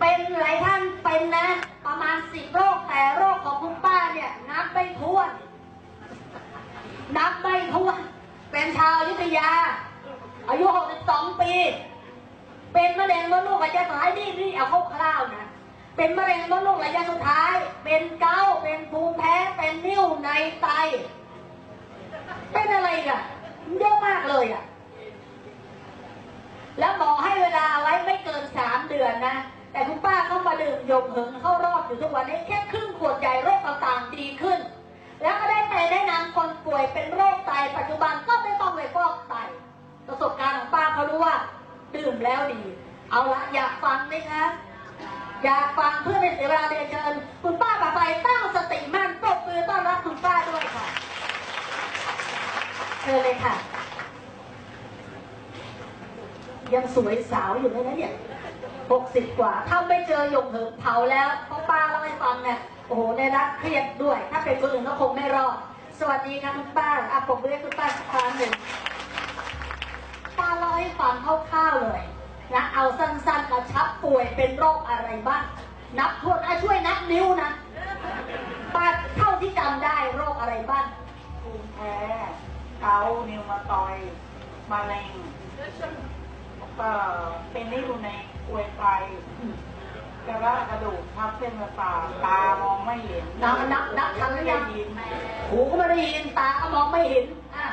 เป็นหลายท่านเป็นนะ ประมาณสิบโรคแต่โรคของคุณป้าเนี่ยนับไม่ถ้วน นับไม่ถ้วน เป็นชาวอยุธยา อายุ 62 ปี เป็นมะเร็งมดลูกระยะสุดท้ายนี่นี่เอาคร่าวๆนะ เป็นมะเร็งมดลูกระยะสุดท้าย เป็นเกาเป็นภูมิแพ้ เป็นนิ่วในไต เป็นอะไรอีกันเยอะมากเลยอะ แล้วหมอให้เวลาไว้ไม่เกินสามเดือนนะ แต่คุณป้าเขามาดื่มยมหึงเข้ารอดอยู่ทุกวันนี้แค่ครึ่งขวดใหญ่โรคต่างๆดีขึ้น แล้วก็ได้ไปแนะนำคนป่วยเป็นโรคไตปัจจุบันก็ไม่ต้องไปฟอกไตประสบการณ์ของป้าเขารู้ว่า ดื่มแล้วดี เอาละอยากฟังไหมคะอยากฟังเพื่อเป็นเสียเวลาเรียนเชิญคุณป้าปาไปตั้งสติมั่นปรบมือต้อนรับคุณป้าด้วยค่ะเชิญเลยค่ะ ยังสวยสาวอยู่เลยนะเนี่ย หกสิบกว่า ถ้าไม่เจอหยกเหินเผาแล้วเพราะป้าเล่าให้ฟังเนี่ยโอ้โหในรักเครียดด้วย ถ้าเป็นคนอื่นก็คงไม่รอด สวัสดีค่ะคุณป้าอะผมเรียกคุณป้าสักครั้งหนึ่งป้าเล่าให้ฟังคร่าวๆเลยนะเอาสั้นๆกระชับป่วยเป็นโรคอะไรบ้างนับทวนอะช่วยนับนิ้วนะป้าเท่าที่จำได้โรคอะไรบ้างภูมิแพ้เกาต์นิวมาตอยด์มะเร็งก็เป็นนิ่วใน กลวยไตกระด้างกระดูกทับเส้นประสาทตามองไม่เห็นนับนับนับทันหรือยังได้ยินหูก็ไม่ได้ยินตาก็มองไม่เห็นอะ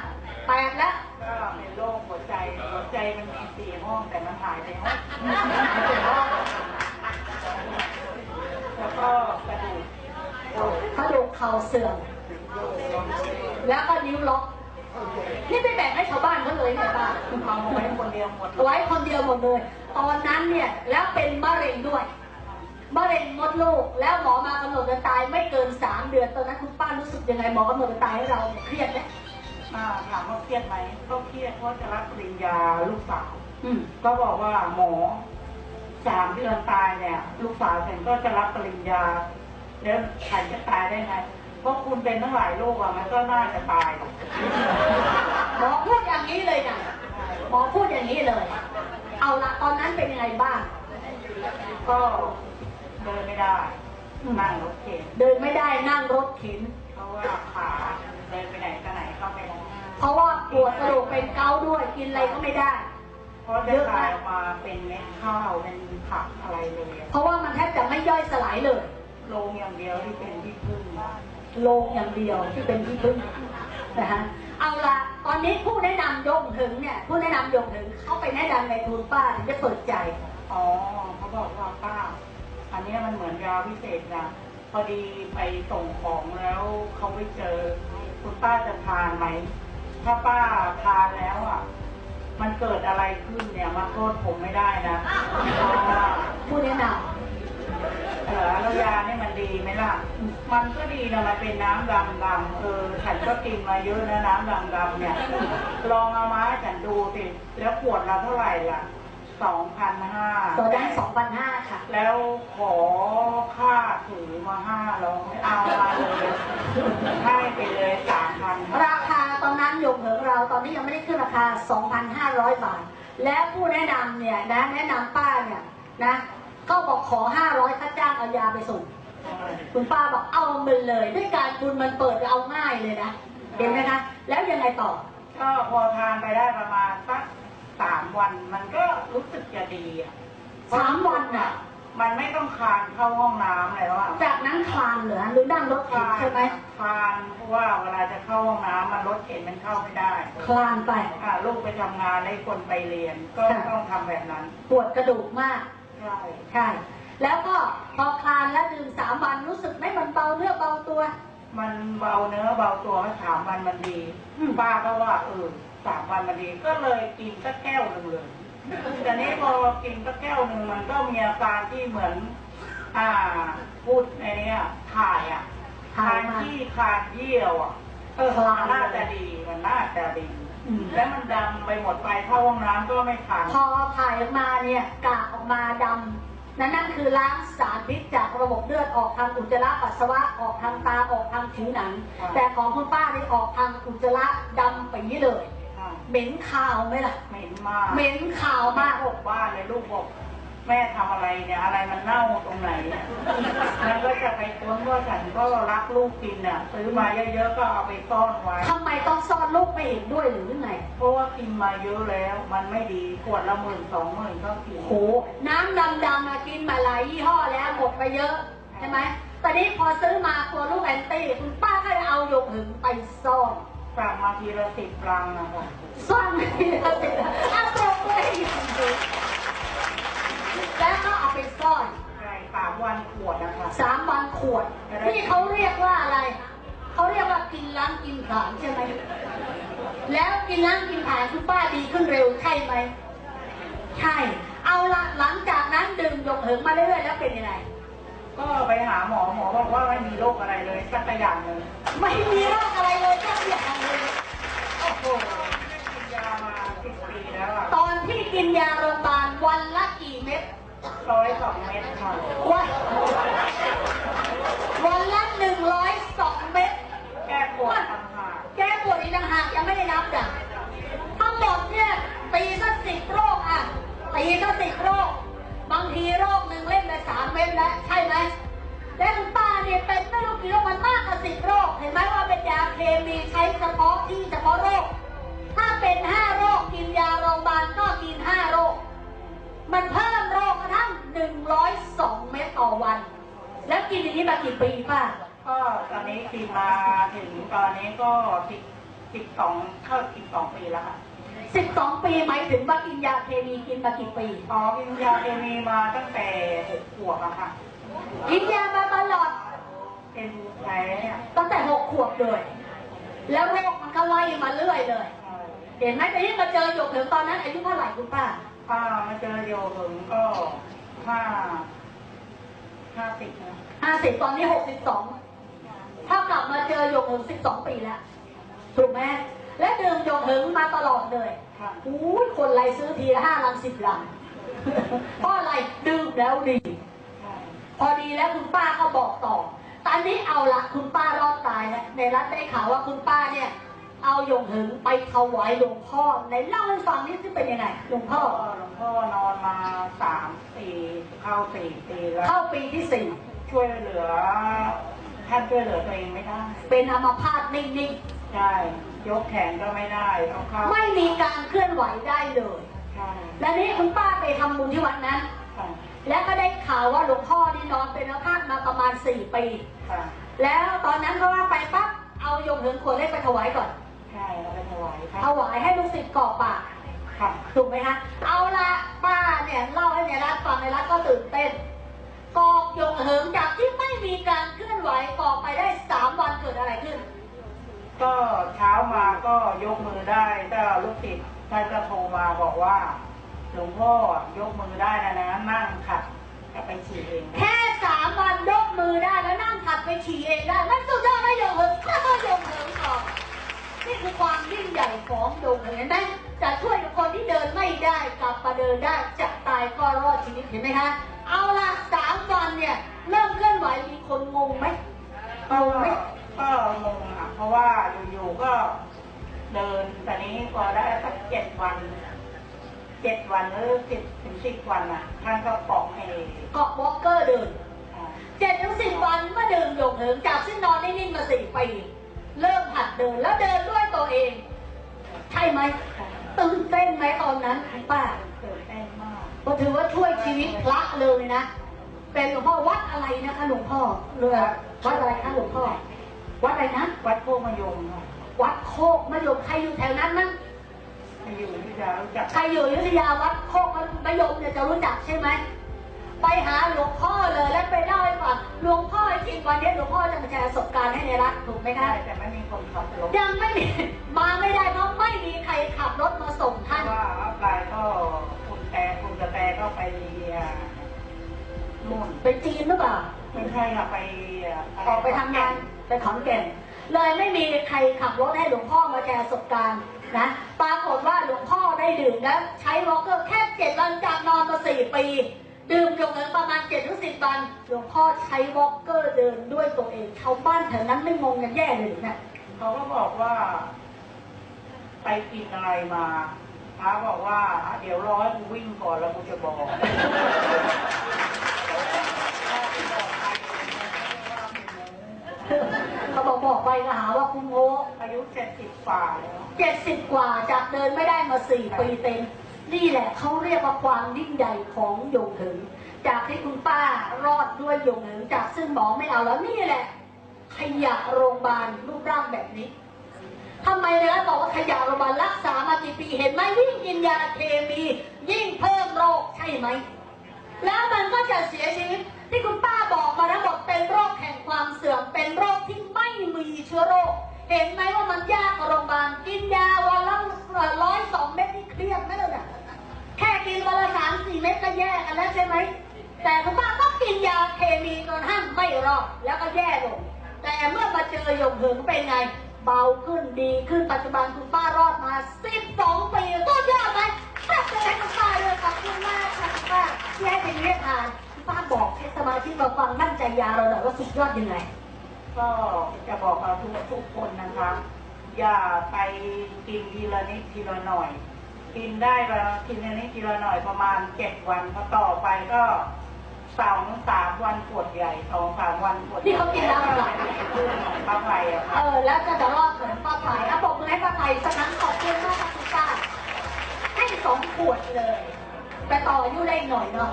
แปดแล้วก็เป็นโรคหัวใจหัวใจมันมีสี่ห้องแต่มันหายไปห้องมันเป็นห้องแล้วก็กระดูกโยกกระดูกเข่าเสื่อมโยกลงเลยแล้วก็นิ้วล็อกนี่ไม่แบ่งให้ชาวบ้านเขาเลยเนี่ยป้าเอาไว้คนเดียวหมดไว้คนเดียวหมดเลย ตอนนั้นเนี่ยแล้วเป็นมะเร็งด้วยมะเร็งมดลูกแล้วหมอมากำหนดจะตายไม่เกินสามเดือนตอนนั้นคุณป้ารู้สึกยังไงหมอกำหนดจะตายให้เราเนี่ยเครียดไหมอ่าถามว่าเครียดไหมก็เครียดเพราะจะรับปริญญาลูกสาว อืมก็บอกว่าหมอสามเดือนตายเนี่ย ลูกสาวฉันก็จะรับปริญญา แล้วฉันจะตายได้ไงเพราะคุณเป็นทั้งหลายโรคอะมันก็น่าจะตายหรอกหมอพูดอย่างนี้เลยนะหมอพูดอย่างนี้เลย เอาละตอนนั้นเป็นยังไงบ้าง ก็เดินไม่ได้นั่งรถเข็นเดินไม่ได้นั่งรถเข็น เพราะว่าขาเดินไปไหนก็ไหนก็ไม่ได้เพราะว่าปวดกระดูกเป็นเกาต์ด้วยกินอะไรก็ไม่ได้เพราะจะกลายออกมาเป็นเม็ดข้าวเป็นผักอะไรเลยอะเพราะว่ามันแทบจะไม่ย่อยสลายเลยโรงอย่างเดียวที่เป็นที่พึ่งโลงอย่างเดียวที่เป็นที่พึ่ง นะฮะเอาละตอนนี้ผู้แนะนำยงถึงเนี่ย ผู้แนะนำยงถึงเขาไปแนะนำในทุนป้าถึงจะเปิดใจ อ๋อเขาบอกว่าป้า อันเนี้ยมันเหมือนยาพิเศษนะพอดีไปส่งของแล้วเขาไปเจอ คุณป้าจะทานไหมถ้าป้าทานแล้วอะ มันเกิดอะไรขึ้นเนี่ยมาโทษผมไม่ได้นะเพราะว่าผู้แนะน เออแล้วยาเนี่ยมันดีไหมล่ะ มันก็ดีนะมันเป็นน้ำดำดำๆเออฉันก็กินมาเยอะนะน้ำดำดำๆเนี่ย ลองเอามาให้ฉันดูสิแล้วขวดละเท่าไหร่ล่ะสองพันห้าำตัวได้สองพันห้าค่ะ แล้วขอค่าถือมาห้าร้อยเอามาเลยให้ไปเลยสามพันราคาตอนนั้นยงถึงเราตอนนี้ยังไม่ได้ขึ้นราคา 2,500 บาท และผู้แนะนำเนี่ยนะแนะนำป้าเนี่ยนะ ก็บอกขอ500ค่าจ้างเอายาไปส่ง คุณป้าบอกเอามันเลย ด้วยการคุณมันเปิดเอาง่ายเลยนะเห็นไหมคะ แล้วยังไงต่อ ก็พอทานไปได้ประมาณสักสามวันมันก็รู้สึกจะดีอะสามวันน่ะ มันไม่ต้องคลานเข้าห้องน้ำแล้วอะจากนั้นคลานเหรอหรือนั่งรถเข็นใช่ไหมคลานเพราะว่าเวลาจะเข้าห้องน้ำมันรถเข็นมันเข้าไม่ได้คลานไปอ่าลูกไปทำงานให้คนไปเรียน ก็ค่ะต้องทำแบบนั้น ปวดกระดูกมาก ใช่ใช่ แล้วก็พอคลานแล้วดื่มสามวันรู้สึกไหมมันเบาเนื้อเบาตัว มันเบาเนื้อเบาตัวสามวันมันดีอืม ป้าก็ว่าเออสามวันมันดีก็เลยกินสักแก้วหนึ่งเลยแต่นี้พอกินสักแก้วหนึ่งมันก็มีอาการที่เหมือน อ่าพูดในเนี้ยถ่ายอะถ่ายมาที่คานเยี่ยวอะเออคลานน่าจะดีมันน่าจะดีอืม แล้วมันดำไปหมดไปเข้าห้องน้ำก็ไม่ทันพอถ่ายออกมาเนี่ยกากออกมาดำนั่นนั่นคือล้างสารพิษจากระบบเลือดออกทางอุจจาระปัสสาวะออกทางตาออกทางผิวหนังครับแต่ของคุณป้านี่ออกทางอุจจาระดำปีเลยอ่าเหม็นขาวไหมล่ะเหม็นมากเหม็นขาวมากบอกบ้านเลยลูกบอก แม่ทำอะไรเนี่ยอะไรมันเน่าตรงไหนเนี่ยแล้วก็จะไปค้นว่าฉันก็รักลูกกินอะซื้อมาเยอะๆก็เอาไปซ่อนไว้ทำไมต้องซ่อนลูกไม่เห็นด้วยหรือไงเพราะว่ากินมาเยอะแล้ว มันไม่ดีขวดละหมื่นสองหมื่นก็กินโหน้ำดำๆมากินมาหลายยี่ห้อแล้วหมดไปเยอะใช่ไหมตอนนี้พอซื้อมาตัวลูกแอนตี้คุณป้าก็เลยเอาหยกหึงไปซ่อนสั่งมาทีละสิบรังนะคะซ่อนไม่ได้เลยเอาตรงเลย แล้วก็เอาไปซ่อนใช่สามวันขวดนะคะสามวันขวดนี่เขาเรียกว่าอะไร เขาเรียกว่ากินล้างกินผลาญใช่ไหม แล้วกินล้างกินผลาญคุณป้าดีขึ้นเร็วใช่ไหม ใช่ เอาละหลังจากนั้นดื่มหยกเหิงมาเรื่อยๆแล้วเป็นยังไง ก็ไปหาหมอหมอบอกว่าไม่มีโรคอะไรเลยสักอย่างหนึ่งไม่มีโรคอะไรเลยสักอย่างเลยโอ้โหกินยามาสิบปีแล้วอะตอนที่กินยาโรงพยาบาลวันละกี่เม็ด ร้อยสองเม็ดค่ะวันวันละหนึ่งร้อยสองเม็ดแก้ปวดต่างหากแก้ปวดอีกต่างหากยังไม่ได้นับจ้ะทั้งหมดเนี่ยตีสักสิบโรคอะตีสักสิบโรค บางทีโรคหนึ่งเล่นไปสามเม็ดแล้วใช่ไหมแล้วคุณป้าเนี่ยเป็นไม่รู้กี่โรคมันมากกว่าสิบโรค เห็นไหมว่าเป็นยาเคมีใช้ ร้อยสองเมตรต่อวัน แล้วกินอย่างนี้มากี่ปีป้าก็ตอนนี้กินมาถึงตอนนี้ก็สิบสิบสองเข้าสิบสองปีแล้วค่ะสิบสองปีไหมถึงว่ากินยาเคมีกินมากี่ปี อ๋อกินยาเคมีมาตั้งแต่หกขวบอะค่ะ กินยามาตลอด เป็นูมิแพ้ตั้งแต่หกขวบเลย แล้วโรคมันก็ไล่มาเรื่อยเลยเห็นไหมแต่ที่มาเจอโยกถึงตอนนั้นอายุเท่าไหร่คุณป้า ป้ามาเจอโยถึงก็ ห้าห้าสิบนะห้าสิบตอนนี้หกสิบสองถ้ากลับมาเจอหยกถึงสิบสองปีแล้ว ถูกไหมและดื่มหยกถึงมาตลอดเลยค่ะอู้ยคนไรซื้อทีละห้าลังสิบลังเพราะอะไรดื่มแล้วดีใช่พอดีแล้วคุณป้าก็บอกต่อ ตอนนี้เอาละคุณป้ารอดตายแล้วในรัฐได้ข่าวว่าคุณป้าเนี่ย เอาหยงหึงไปถวายหลวงพ่อในเล่าให้ฟังนี่ที่เป็นยังไงหลวงพ่อ ก็หลวงพ่อนอนมาสามปีเข้าสี่ปีแล้ว เข้าปีที่สี่ช่วยเหลือท่านช่วยเหลือตัวเองไม่ได้เป็นอัมพาตนิ่งใช่ยกแขนก็ไม่ได้เอาเข้าๆไม่มีการเคลื่อนไหวได้เลย ใช่และนี่คุณป้าไปทำบุญที่วัดนั้น ค่ะและก็ได้ข่าวว่าหลวงพ่อนี่นอนเป็นอัมพาตมาประมาณสี่ปี ค่ะแล้วตอนนั้นก็ว่าไปปั๊บเอาหยงหึงขวดเล็กไปถวายก่อน ไปถวายค่ะถวายให้ลูกศิษย์กรอกปากค่ะถูกไหมคะเอาละป้าเนี่ยเล่าให้ในรัฐฟังในรัฐก็ตื่นเต้นกอกยงเหิงจากที่ไม่มีการเคลื่อนไหวกอกไปได้สามวันเกิดอะไรขึ้น ก็เช้ามาก็ยกมือได้แต่ลูกศิษย์ท่านก็โทรมาบอกว่าหลวงพ่อยกมือได้นะนะนั่งขัดจะไปฉี่เอง แค่สามวันยกมือได้แล้วนั่งถัดไปฉี่เองได้ มันสุดยอดนะยงเหิงก็ต้องยง ยิ่งใหญ่ของยงเหิงเห็นไหมจะช่วยคนที่เดินไม่ได้กลับมาเดินได้จะตายก็รอดชีวิตเห็นไหมคะเอาละสามวันเนี่ยเริ่มเคลื่อนไหวมีคนงงไหมก็ก็งงอะเพราะว่าอยู่ๆก็เดินตอนนี้พอได้สักเจ็ดวันเจ็ดวันหรือสิบถึงสิบวันอะท่านก็ปอกให้เกาะวอล์กเกอร์เดินอ่าเจ็ดถึงสิบวันเมื่อเดินหยงเหิงจากซึ่งนอนนิ่งๆมาสี่ปีเริ่มหัดเดินแล้วเดินด้วยตัวเอง ใช่ไหมตื่นเต้นไหมตอนนั้นคุณป้าตื่นเต้นมากก็ถือว่าช่วยชีวิตพระเลยนะเป็นหลวงพ่อวัดอะไรนะคะหลวงพ่อเรือวัดอะไรคะหลวงพ่อ วัดอะไรนะวัดโพมายมค่ะวัดโคกมะยมใครอยู่แถวนั้นมั้งให้อยู่ที่จะรู้จักใครอยู่อยุธยาวัดโคกมะยมเนี่ยจะรู้จักใช่ไหม ไปหาหลวงพ่อเลยแล้วไปเล่าให้ฟังหลวงพ่อจริงวันนี้หลวงพ่อจะมาแชร์ประสบการณ์ให้ในรัฐถูกไหมคะได้แต่ไม่มีคนขับรถยังไม่มีมาไม่ได้เพราะไม่มีใครขับรถมาส่งเพท่านราะว่าอัพไลน์ก็คุณแต่คุณกระแตก็ไปอ่านู่นไปจีนหรือเปล่าไม่ใช่ค่ะไปะรออกไปทำงานไปขอนแก่นเลยไม่มีใครขับรถให้หลวงพ่อมาแชร์ประสบการณ์นะปรากฏว่าหลวงพ่อได้ดื่มแล้วใช้วอลเกอร์แค่เจ็ดวันจากนอนมาสี่ปี ดื่มจนถึงประมาณเจ็ดถึงสิบวันหลวงพ่อใช้วอลเกอร์เดินด้วยตัวเองชาวบ้านแถวนั้นไม่งงกันแย่เลยหรือเนี่ยเขาก็บอกว่า ไปกินอะไรมาพระบอกว่าอะเดี๋ยวรอให้กูวิ่งก่อนแล้วกูจะบอกเขาบอกบอกไปก็หาว่าคุณโง่อายุเจ็ดสิบฝ่าแล้วเจ็ดสิบกว่าจากเดินไม่ได้มาสี่ปีเต็ม นี่แหละเขาเรียกว่าความยิ่งใหญ่ของโยงถึงจากที่คุณป้ารอดด้วยโยงถึงจากซึ่งหมอไม่เอาแล้วนี่แหละขยะโรงพยาบาลรูปร่างแบบนี้ทำไมนะบอกว่าขยะโรงพยาบาลรักษามากี่ปีเห็นไหมยิ่งกินยาเคมี ยิ่งเพิ่มโรคใช่ไหม แล้วมันก็จะเสียชีวิตที่คุณป้าบอกมาทั้งหมดเป็นโรคแห่งความเสื่อมเป็นโรคที่ไม่มีเชื้อโรค เห็นไหมว่ามันยากโรงพยาบาลกินยาวันละร้อยสองเม็ดนี่ เรียดไหมล่ะเนี่ยแค่กินวันละสามสี่เม็ดก็แย่กันแล้วใช่ไหม แต่คุณป้าก็กินยาเคมีจนห้างไม่รอดแล้วก็แย่ลง แต่เมื่อมาเจอหยงเหิงเป็นไง เบาขึ้นดีขึ้นปัจจุบันคุณป้ารอดมา12ปีสุดยอดไหมปรบมือให้คุณป้าเลยขอบคุณมากค่ะคุณป้าที่ให้เป็นเรียกทานคุณป้าบอกให้สมาชิกเราฟังมั่นใจยาเราหน่อยว่าสุดยอดยังไงก็จะบอกกับทุกทุกคนนะคะ อย่าไปกินทีละนิดทีละหน่อย กินได้ประมาณทีละนิดทีละหน่อยประมาณเจ็ดวันพอต่อไปก็สองสามวันขวดใหญ่สองสามวันขวดใหญ่นี่เขากินแล้วเหรอ ป้าไผ่อะเอค่ะอ แล้วก็จะรอดเหมือนป้าไผ่อะบอกมือให้ป้าไผ่สักครั้งขอบคุณมากค่ะคุณป้าให้สองขวดเลย แต่ต่ออายุได้หน่อยเนาะ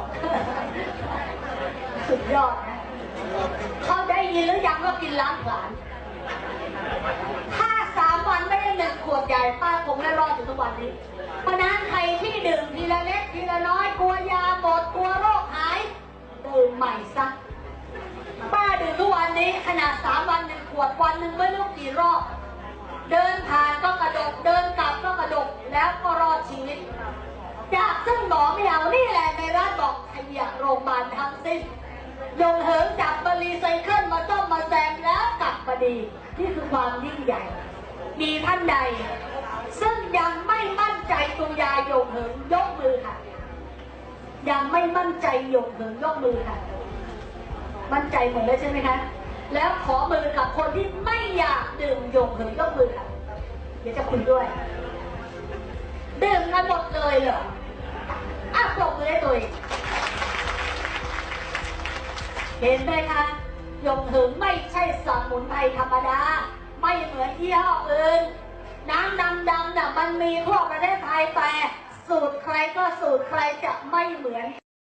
สุดยอดนะ เขาได้ยินหรือยังว่ากินล้างผลาญถ้าสามวันไม่ได้หนึ่งขวดใหญ่ป้าคงไม่รอดอยู่ทุกวันนี้ ที่ดื่มทีละเล็กทีละน้อยกลัวยาหมดกลัวโรคหายดื่มใหม่ซะป้าดื่มทุกวันนี้ขนาดสามวันหนึ่งขวดวันหนึ่งไม่รู้กี่รอบเดินผ่านก็กระดกเดินกลับก็กระดกแล้วก็รอดชีวิตจากซึ่งหมอไม่เอานี่แหละในร้านบอกขยะโรงพยาบาลทั้งสิ้นยงเหิงจับมารีไซเคิลมาต้มมาแซมแล้วกลับมาดี นี่คือความยิ่งใหญ่ มีท่านใด ซึ่งยังไม่มั่นใจตัวยาโยงเหิงยกมือค่ะ ยังไม่มั่นใจโยงเหิงยกมือค่ะ มั่นใจหมดแล้วใช่ไหมคะแล้วขอมือกับคนที่ไม่อยากดื่มโยงเหิงยกมือค่ะ เดี๋ยวจะคุยด้วย ดื่มกันหมดเลยเหรออะปรบมือให้ตัวเองเห็นไหมคะยงถึงไม่ใช่สมุนไพรธรรมดา ไม่เหมือนยี่ห้ออื่น น้ำดำดำน่ะมันมีทั่วประเทศไทยแต่สูตรใครก็สูตรใครจะไม่เหมือน